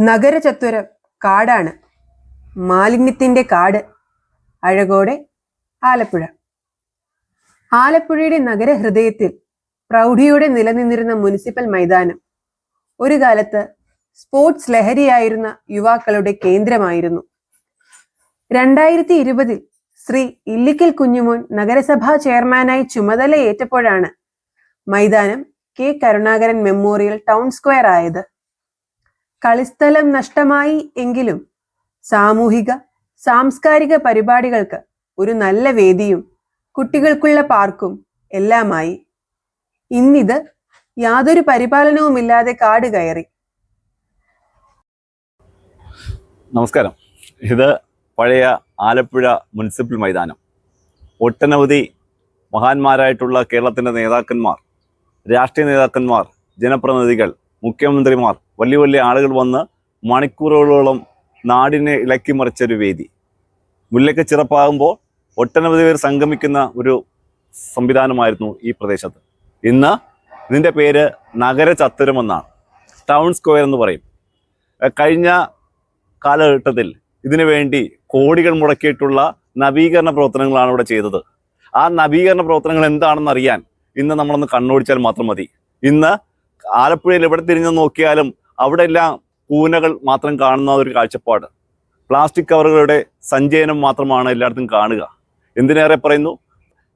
നഗരചത്വരം കാടാണ്. മാലിന്യത്തിന്റെ കാട് അഴകോടെ ആലപ്പുഴ. ആലപ്പുഴയുടെ നഗരഹൃദയത്തിൽ പ്രൗഢിയോടെ നിലനിന്നിരുന്ന മുനിസിപ്പൽ മൈതാനം ഒരു കാലത്ത് സ്പോർട്സ് ലഹരിയായിരുന്ന യുവാക്കളുടെ കേന്ദ്രമായിരുന്നു. രണ്ടായിരത്തി ഇരുപതിൽ ശ്രീ ഇല്ലിക്കൽ കുഞ്ഞുമോൻ നഗരസഭാ ചെയർമാനായി ചുമതലയേറ്റപ്പോഴാണ് മൈതാനം K Karunakaran memorial town square ആയത്. കളിസ്ഥലം നഷ്ടമായി എങ്കിലും സാമൂഹിക സാംസ്കാരിക പരിപാടികൾക്ക് ഒരു നല്ല വേദിയും കുട്ടികൾക്കുള്ള പാർക്കും എല്ലാമായി. ഇന്നിത് യാതൊരു പരിപാലനവുമില്ലാതെ കാട് കയറി. നമസ്കാരം. ഇത് പഴയ ആലപ്പുഴ മുനിസിപ്പൽ മൈതാനം. ഒട്ടനവധി മഹാന്മാരായിട്ടുള്ള കേരളത്തിന്റെ നേതാക്കന്മാർ രാഷ്ട്രീയ നേതാക്കന്മാർ ജനപ്രതിനിധികൾ മുഖ്യമന്ത്രിമാർ വലിയ വലിയ ആളുകൾ വന്ന് മണിക്കൂറുകളോളം നാടിനെ ഇളക്കി മറിച്ചൊരു വേദി. മുല്ലയ്ക്ക് ചിറപ്പാകുമ്പോൾ ഒട്ടനവധി പേർ സംഗമിക്കുന്ന ഒരു സംവിധാനമായിരുന്നു ഈ പ്രദേശത്ത്. ഇന്ന് ഇതിന്റെ പേര് നഗര ചത്തുരമെന്നാണ് ടൗൺ സ്ക്വയർ എന്ന് പറയും. കഴിഞ്ഞ കാലഘട്ടത്തിൽ ഇതിനു വേണ്ടി കോടികൾ മുടക്കിയിട്ടുള്ള നവീകരണ പ്രവർത്തനങ്ങളാണ് ഇവിടെ ചെയ്തത്. ആ നവീകരണ പ്രവർത്തനങ്ങൾ എന്താണെന്ന് അറിയാൻ ഇന്ന് നമ്മളൊന്ന് കണ്ണോടിച്ചാൽ മാത്രം മതി. ഇന്ന് ആലപ്പുഴയിൽ എവിടെ തിരിഞ്ഞു നോക്കിയാലും അവിടെ എല്ലാം കൂനകൾ മാത്രം കാണുന്ന ഒരു കാഴ്ചപ്പാട്. പ്ലാസ്റ്റിക് കവറുകളുടെ സഞ്ചയനം മാത്രമാണ് എല്ലായിടത്തും കാണുക. എന്തിനേറെ പറയുന്നു?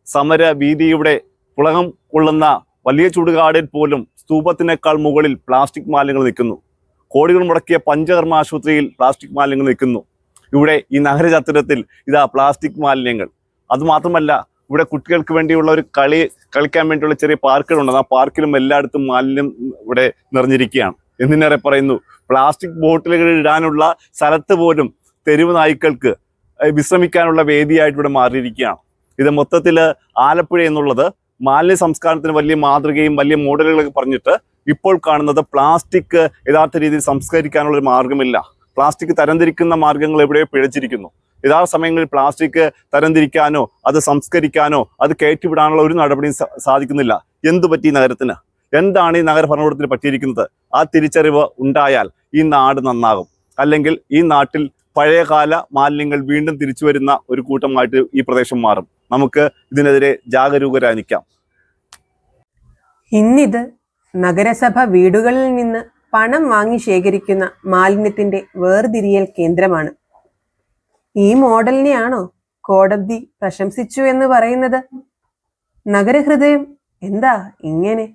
സമര വീതിയുടെ പുളകം കൊള്ളുന്ന വലിയ ചുടുകാടിൽ പോലും സ്തൂപത്തിനേക്കാൾ മുകളിൽ പ്ലാസ്റ്റിക് മാലിന്യങ്ങൾ നിൽക്കുന്നു. കോടികൾ മുടക്കിയ പഞ്ചകർമ്മ ആശുപത്രിയിൽ പ്ലാസ്റ്റിക് മാലിന്യങ്ങൾ നിൽക്കുന്നു. ഇവിടെ ഈ നഗരചത്തുരത്തിൽ ഇതാ പ്ലാസ്റ്റിക് മാലിന്യങ്ങൾ. അതുമാത്രമല്ല ഇവിടെ കുട്ടികൾക്ക് വേണ്ടിയുള്ള ഒരു കളി കളിക്കാൻ വേണ്ടിയുള്ള ചെറിയ പാർക്കുകളുണ്ട്. ആ പാർക്കിലും എല്ലായിടത്തും മാലിന്യം ഇവിടെ നിറഞ്ഞിരിക്കുകയാണ്. എന്തിനേറെ പറയുന്നു പ്ലാസ്റ്റിക് ബോട്ടിലുകൾ ഇടാനുള്ള സ്ഥലത്ത് പോലും തെരുവ് നായ്ക്കൾക്ക് വിശ്രമിക്കാനുള്ള വേദിയായിട്ട് ഇവിടെ മാറിയിരിക്കുകയാണ്. ഇത് മൊത്തത്തിൽ ആലപ്പുഴ എന്നുള്ളത് മാലിന്യ സംസ്കാരത്തിന് വലിയ മാതൃകയും വലിയ മോഡലുകളൊക്കെ പറഞ്ഞിട്ട് ഇപ്പോൾ കാണുന്നത് പ്ലാസ്റ്റിക് യഥാർത്ഥ രീതിയിൽ സംസ്കരിക്കാനുള്ള ഒരു മാർഗമില്ല പ്ലാസ്റ്റിക് തരംതിരിക്കുന്ന മാർഗങ്ങൾ എവിടെയോ പിഴച്ചിരിക്കുന്നു. യഥാർത്ഥ സമയങ്ങളിൽ പ്ലാസ്റ്റിക് തരംതിരിക്കാനോ അത് സംസ്കരിക്കാനോ അത് കയറ്റിവിടാനുള്ള ഒരു നടപടിയും സാധിക്കുന്നില്ല. എന്തു പറ്റി നഗരത്തിന്? എന്താണ് ഈ നഗര ഭരണകൂടത്തിന് പറ്റിയിരിക്കുന്നത്? ആ തിരിച്ചറിവ് ഉണ്ടായാൽ ഈ നാട് നന്നാകും. അല്ലെങ്കിൽ ഈ നാട്ടിൽ പഴയകാല മാലിന്യങ്ങൾ വീണ്ടും തിരിച്ചു വരുന്ന ഒരു കൂട്ടമായിട്ട് ഈ പ്രദേശം മാറും. നമുക്ക് ഇതിനെതിരെ ജാഗരൂകരായി നിൽക്കാം ഇന്നിത് നഗരസഭ വീടുകളിൽ നിന്ന് പണം വാങ്ങി ശേഖരിക്കുന്ന മാലിന്യത്തിന്റെ വേർതിരിയൽ കേന്ദ്രമാണ്. ഈ മോഡലിനെയാണോ കോടതി പ്രശംസിച്ചു എന്ന് പറയുന്നത്? നഗരഹൃദയം എന്താ ഇങ്ങനെ